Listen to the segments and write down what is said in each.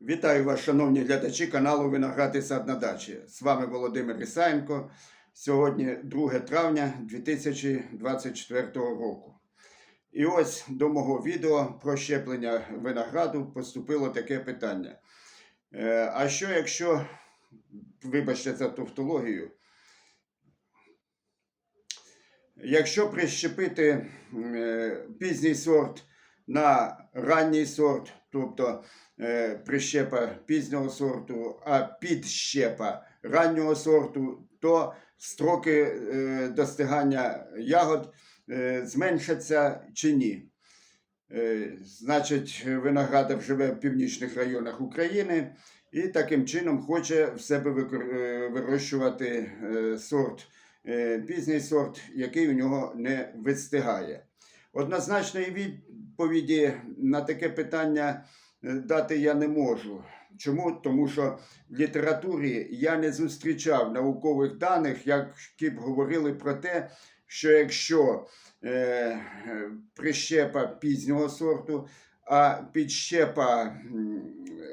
Вітаю вас, шановні глядачі каналу Виноград і сад на дачі. З вами Володимир Ісаєнко. Сьогодні 2 травня 2024 року. І ось до мого відео про щеплення винограду поступило таке питання. Е, А що якщо, вибачте за тавтологію, якщо прищепити е, пізній сорт на ранній сорт, тобто е, прищепа пізнього сорту, а підщепа раннього сорту, то строки е, достигання ягод е, зменшаться чи ні. Значить, виноградар живе в північних районах України і таким чином хоче в себе вирощувати сорт, пізній сорт, який у нього не вистигає. Однозначної відповіді на таке питання е, дати я не можу. Чому? Тому що в літературі я не зустрічав наукових даних, які б говорили про те, що якщо е, прищепа пізнього сорту, а підщепа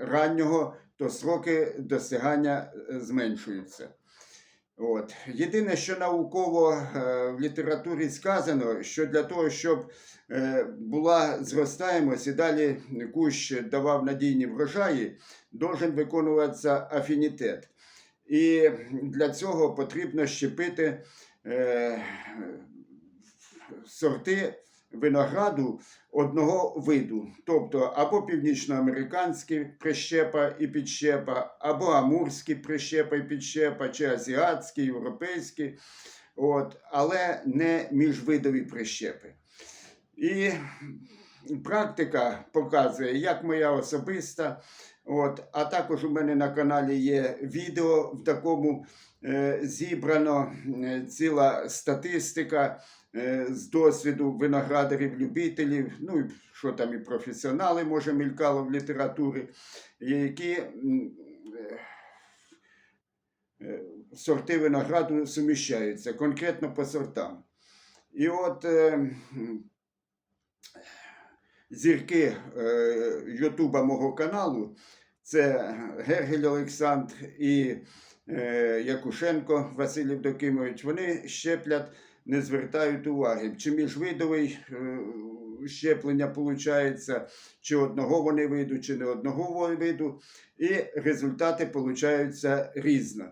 раннього, то сроки досягання е, зменшуються. От. Єдине, що науково е, в літературі сказано, що для того, щоб е, була зростаємость і далі кущ давав надійні врожаї, должен виконуватися афінітет. І для цього потрібно щепити е, сорти винограду одного виду, тобто або північноамериканський прищепа і підщепа, або амурський прищепа і підщепа, чи азіатський, європейський, от, але не міжвидові прищепи. І практика показує, як моя особиста. От, а також у мене на каналі є відео в такому е, зібрано е, ціла статистика з досвіду виноградарів-любителів, ну і що там і професіонали, може, мількало в літературі, які е, е, сорти винограду суміщаються, конкретно по сортам. І от е, зірки е, Ютуба мого каналу це Гергель Олександр і е, Якушенко Василь Євдокимович. Вони щеплять, не звертають уваги. Чи міжвидовий е, щеплення виходить, чи одного вони виду, чи не одного виду, і результати получаються різно.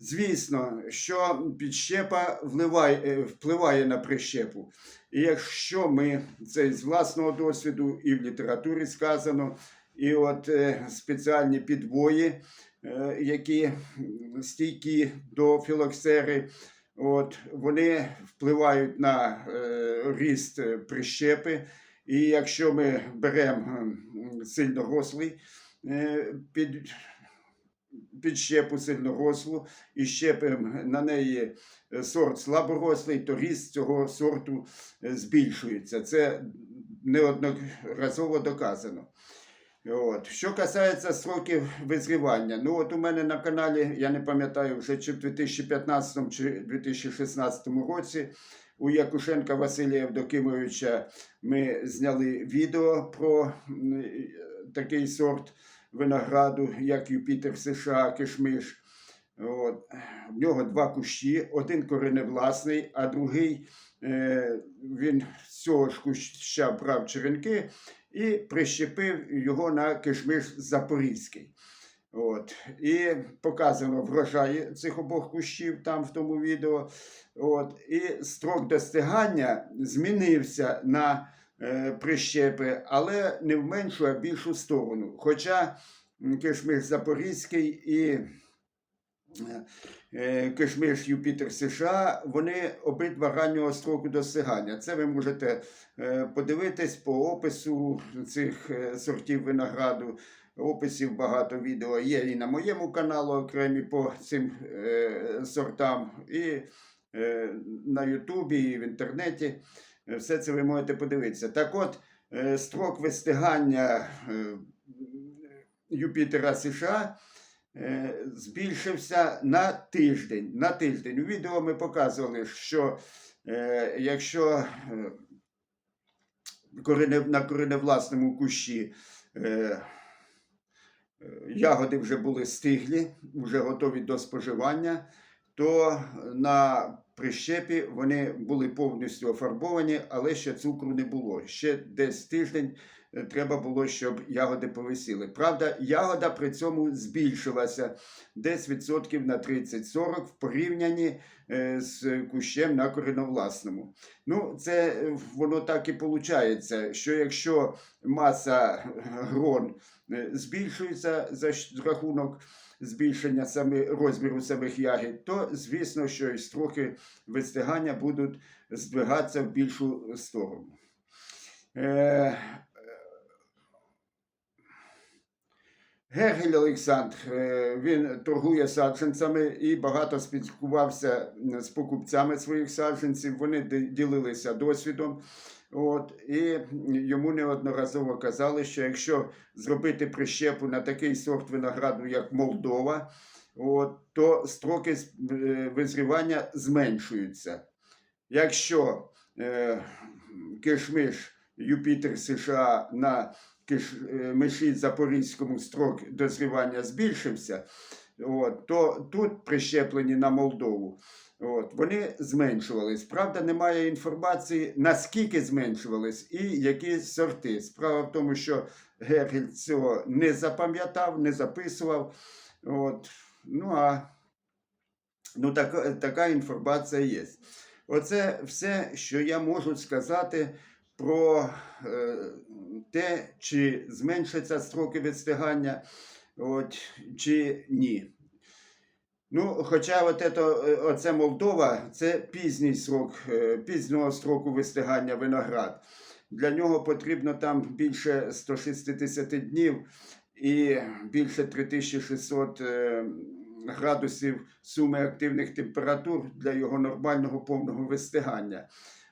Звісно, що підщепа е, впливає на прищепу. І якщо ми це з власного досвіду і в літературі сказано, і от е, спеціальні підвої, які стійкі до філоксери, от, вони впливають на е, ріст е, прищепи. І якщо ми беремо м, сильнорослий е, під, підщепу сильнорослу і щепимо на неї е, сорт слаборослий, то ріст цього сорту е, збільшується. Це неодноразово доказано. От. Що касається сроків визрівання, ну от у мене на каналі, я не пам'ятаю вже чи в 2015 чи 2016 році у Якушенка Василія Євдокимовича ми зняли відео про такий сорт винограду, як Юпітер США, Кишмиш. От. В нього два кущі, один кореневласний, а другий е, він з цього ж куща брав черенки і прищепив його на кишмиш Запорізький. От. І показано врожаї цих обох кущів там в тому відео. От. І строк достигання змінився на е, прищепи, але не в меншу, а більшу сторону. Хоча кишмиш Запорізький і кишмиш Юпітер США, вони обидва раннього строку досягання. Це ви можете е, подивитись по опису цих е, сортів винограду. Описів багато відео є і на моєму каналу окремі по цим е, сортам, і е, на Ютубі, і в інтернеті. Е, Все це ви можете подивитися. Так от, е, строк вистигання е, Юпітера США е, збільшився на тиждень. На тиждень. У відео ми показували, що е, якщо е, на кореневласному кущі е, ягоди вже були стиглі, вже готові до споживання, то на прищепі вони були повністю офарбовані, але ще цукру не було. Ще десь тиждень е, треба було, щоб ягоди повисіли. Правда, ягода при цьому збільшилася десь відсотків на 30-40 в порівнянні е, з кущем на кореновласному. Ну, це е, воно так і виходить, що якщо маса грон збільшується за рахунок збільшення саме розміру самих ягід, то звісно, що і строки вистигання будуть здвигатися в більшу сторону. Е, Гергель Олександр, е, він торгує саджанцями і багато спілкувався з покупцями своїх саджанців. Вони ділилися досвідом. От, і йому неодноразово казали, що якщо зробити прищепу на такий сорт винограду, як Молдова, от, то строки е, визрівання зменшуються. Якщо е, кишмиш Юпітер США на кишмиші Запорізькому строк дозрівання збільшився, от, то тут прищеплені на Молдову. От, вони зменшувались. Правда, немає інформації, наскільки зменшувались і які сорти. Справа в тому, що Гергель цього не запам'ятав, не записував. От, ну а ну, так, така інформація є. Оце все, що я можу сказати про е, те, чи зменшаться строки відстигання, от, чи ні. Ну, хоча от ето, е, оце Молдова, це пізній срок, е, пізнього строку вистигання виноград. Для нього потрібно там більше 160 днів і більше 3600 е, градусів суми активних температур для його нормального повного вистигання.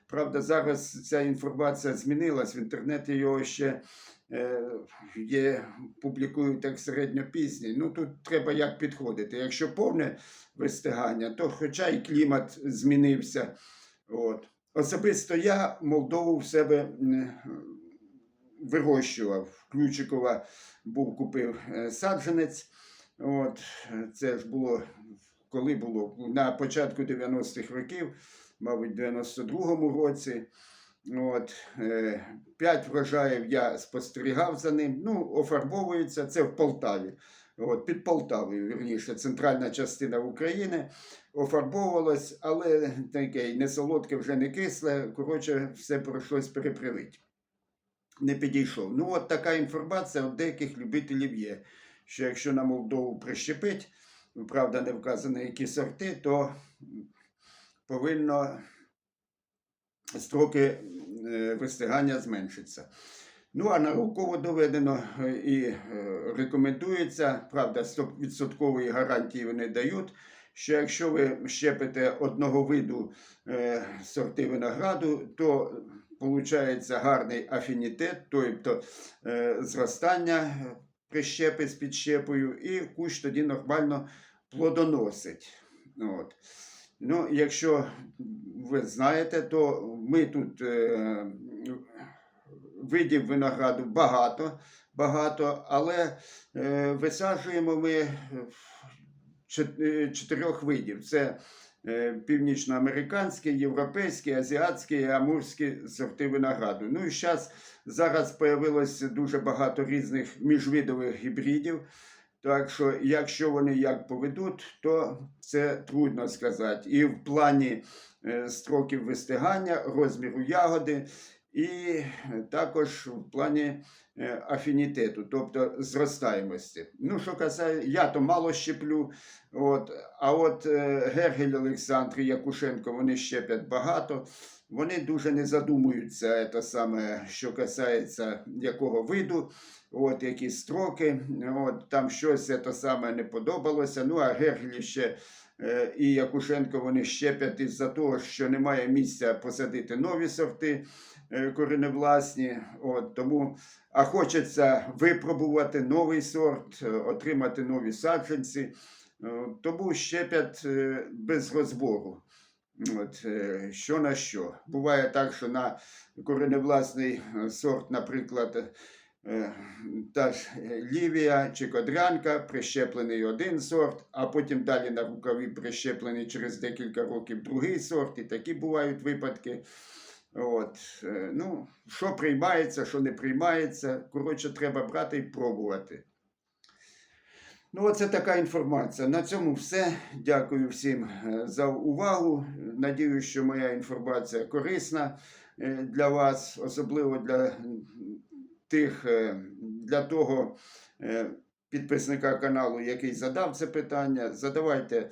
Правда, зараз ця інформація змінилась. В інтернеті його ще є, публікують як середньопізній. Ну тут треба як підходити. Якщо повне вистигання, то хоча й клімат змінився. От. Особисто я Молдову в себе вирощував. Ключикова був купив е, саджанець. От. Це ж було коли було на початку 90-х років, мабуть, в 92-му році. От, е, п'ять врожаїв я спостерігав за ним. Ну, офарбовується це в Полтаві. От, під Полтавою, вірніше, центральна частина України офарбовувалась, але таке не солодке, вже не кисле. Коротше, все пройшлось перепривити. Не підійшов. Ну, от така інформація у деяких любителів є. Що якщо на Молдову прищепить, правда, не вказано, які сорти, то повинно строки е, вистигання зменшиться. Ну, а науково доведено е, і е, рекомендується, правда, 100% гарантії вони дають, що якщо ви щепите одного виду сорти винограду, то виходить гарний афінітет, тобто зростання прищепи з підщепою, і кущ тоді нормально плодоносить. От. Ну, якщо ви знаєте, то ми тут е, видів винограду багато, багато, але е, висаджуємо ми е, чотирьох видів. Це е, північноамериканський, європейський, азіатський і амурський сорти винограду. Ну і зараз зараз появилось дуже багато різних міжвидових гібридів. Так що, якщо вони як поведуть, то це трудно сказати. І в плані е, строків вистигання, розміру ягоди, і також в плані е, афінітету, тобто зростаємості. Ну, що касає, я то мало щеплю, от, а от е, Гергель Олександр і Якушенко вони щеплять багато. Вони дуже не задумуються, це саме, що касається якого виду, от які строки, от там щось це саме не подобалося. Ну а Гергелі ще е, і Якушенко вони щеплять із-за того, що немає місця посадити нові сорти е, кореневласні. От, тому, а хочеться випробувати новий сорт, е, отримати нові саджанці. Е, Тому щеплять е, без розбору. От, е, що на що. Буває так, що на кореневласний е, сорт, наприклад, е, та ж Лівія чи Кодрянка, прищеплений один сорт, а потім далі на рукаві прищеплений через декілька років другий сорт, і такі бувають випадки. От, е, ну, що приймається, що не приймається. Коротше, треба брати і пробувати. Ну, оце така інформація. На цьому все. Дякую всім е, за увагу. Надіюсь, що моя інформація корисна е, для вас, особливо для тих, для того підписника каналу, який задав це питання. Задавайте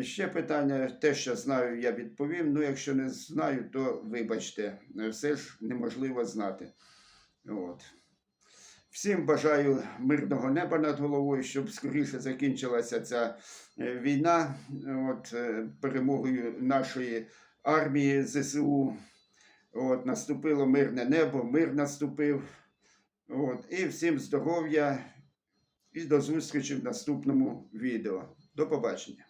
ще питання. Те, що знаю, я відповім. Ну, якщо не знаю, то вибачте, Е, все ж неможливо знати. От. Всім бажаю мирного неба над головою, щоб скоріше закінчилася ця е, війна от, е, перемогою нашої армії ЗСУ. От, наступило мирне небо, мир наступив. От, і всім здоров'я і до зустрічі в наступному відео. До побачення.